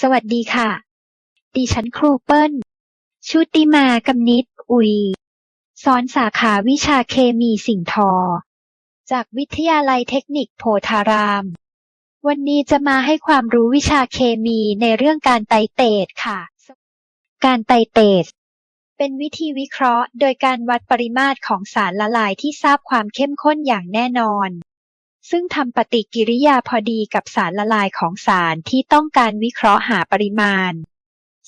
สวัสดีค่ะ ดิฉันครูเปิ้ล ชุติมากำนิด อุย สอนสาขาวิชาเคมีสิ่งทอ จากวิทยาลัยเทคนิคโพธาราม วันนี้จะมาให้ความรู้วิชาเคมีในเรื่องการไตเตดค่ะ การไตเตดเป็นวิธีวิเคราะห์ โดยการวัดปริมาตรของสารละลายที่ทราบความเข้มข้นอย่างแน่นอน ซึ่งทำปฏิกิริยาพอดีกับสารละลายของสารที่ต้องการวิเคราะห์หาปริมาณ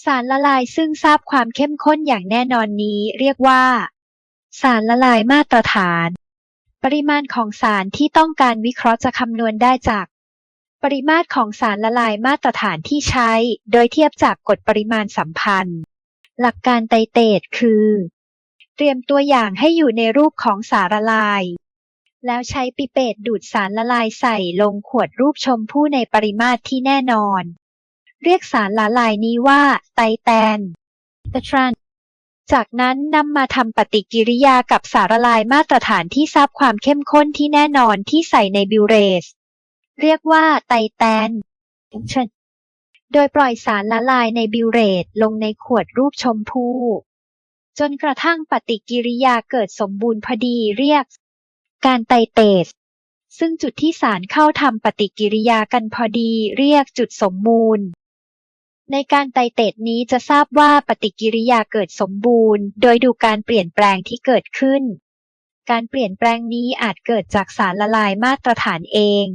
สารละลายซึ่งทราบความเข้มข้นอย่างแน่นอนนี้เรียกว่า สารละลายมาตรฐาน ปริมาณของสารที่ต้องการวิเคราะห์จะคำนวณได้จาก ปริมาตรของสารละลายมาตรฐานที่ใช้ โดยเทียบจากกฎปริมาณสัมพันธ์ หลักการไตเตดคือ เตรียมตัวอย่างให้อยู่ในรูปของสารละลาย แล้วใช้ปิเปตดูดสารละลายใส่ลงขวดรูปชมพู่ในปริมาตรที่แน่นอน เรียกสารละลายนี้ว่าไตรแตนตทรันจากนั้นนำมาทำปฏิกิริยากับสารละลายมาตรฐานที่ทราบความเข้มข้นที่แน่นอนที่ใส่ในบิวเรส เรียกว่าไตรแตนโดยปล่อยสารละลายในบิวเรตลงในขวดรูปชมพู่จนกระทั่งปฏิกิริยาเกิดสมบูรณ์พอดีเรียก การไตเตส ซึ่งจุดที่สารเข้าทำปฏิกิริยากันพอดีเรียกจุดสมบูรณ์ในการไตเตสนี้จะทราบว่าปฏิกิริยาเกิดสมบูรณ์ โดยดูการเปลี่ยนแปลงที่เกิดขึ้น การเปลี่ยนแปลงนี้อาจเกิดจากสารละลายมาตรฐานเอง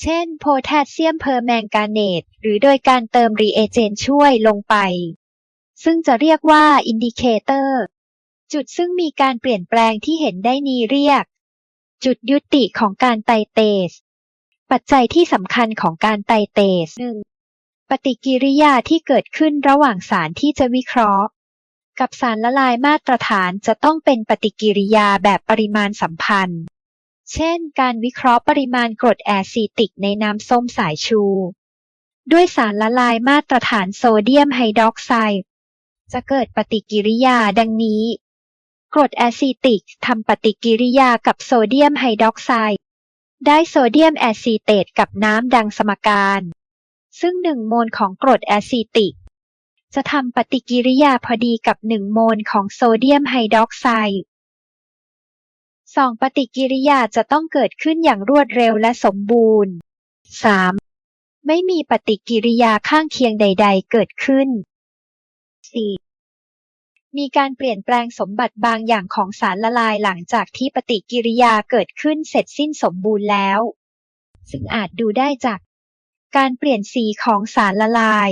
เช่น โพแทสเซียมเพอร์แมงกาเนต หรือโดยการเติมรีเอเจนช่วยลงไป ซึ่งจะเรียกว่าอินดิเคเตอร์จุดซึ่งมีการเปลี่ยนแปลงที่เห็นได้นี้เรียก จุดยุติของการไตเตส ปัจจัยที่สำคัญของการไตเตส 1. ปฏิกิริยาที่เกิดขึ้นระหว่างสารที่จะวิเคราะห์ กับสารละลายมาตรฐานจะต้องเป็นปฏิกิริยาแบบปริมาณสัมพันธ์ เช่น การวิเคราะห์ปริมาณกรดแอซิติกในน้ำส้มสายชู ด้วยสารละลายมาตรฐานโซเดียมไฮดรอกไซด์จะเกิดปฏิกิริยาดังนี้ กรดแอซิติกทำปฏิกิริยากับโซเดียมไฮดรอกไซด์ได้โซเดียมแอซิเตตกับน้ำดังสมการ ซึ่ง 1 โมลของกรดแอซิติก จะทำปฏิกิริยาพอดีกับ 1 โมลของโซเดียมไฮดรอกไซด์สองปฏิกิริยาจะต้องเกิดขึ้นอย่างรวดเร็วและสมบูรณ์ 3. ไม่มีปฏิกิริยาข้างเคียงใด ๆ เกิดขึ้น 4. มีการเปลี่ยนแปลงสมบัติบางอย่างของสารละลายหลังจากที่ปฏิกิริยาเกิดขึ้นเสร็จสิ้นสมบูรณ์แล้ว ซึ่งอาจดูได้จาก การเปลี่ยนสีของสารละลาย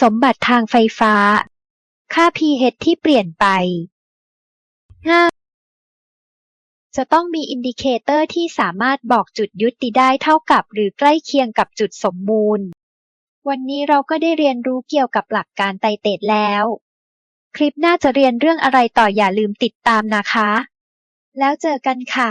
สมบัติทางไฟฟ้า ค่า pH ที่เปลี่ยนไป 5. จะต้องมีอินดิเคเตอร์ที่สามารถบอกจุดยุติได้เท่ากับหรือใกล้เคียงกับจุดสมบูรณ์ วันนี้เราก็ได้เรียนรู้เกี่ยวกับหลักการไตเตดแล้ว คลิปหน้าจะเรียนเรื่องอะไรต่ออย่าลืมติดตามนะคะ แล้วเจอกันค่ะ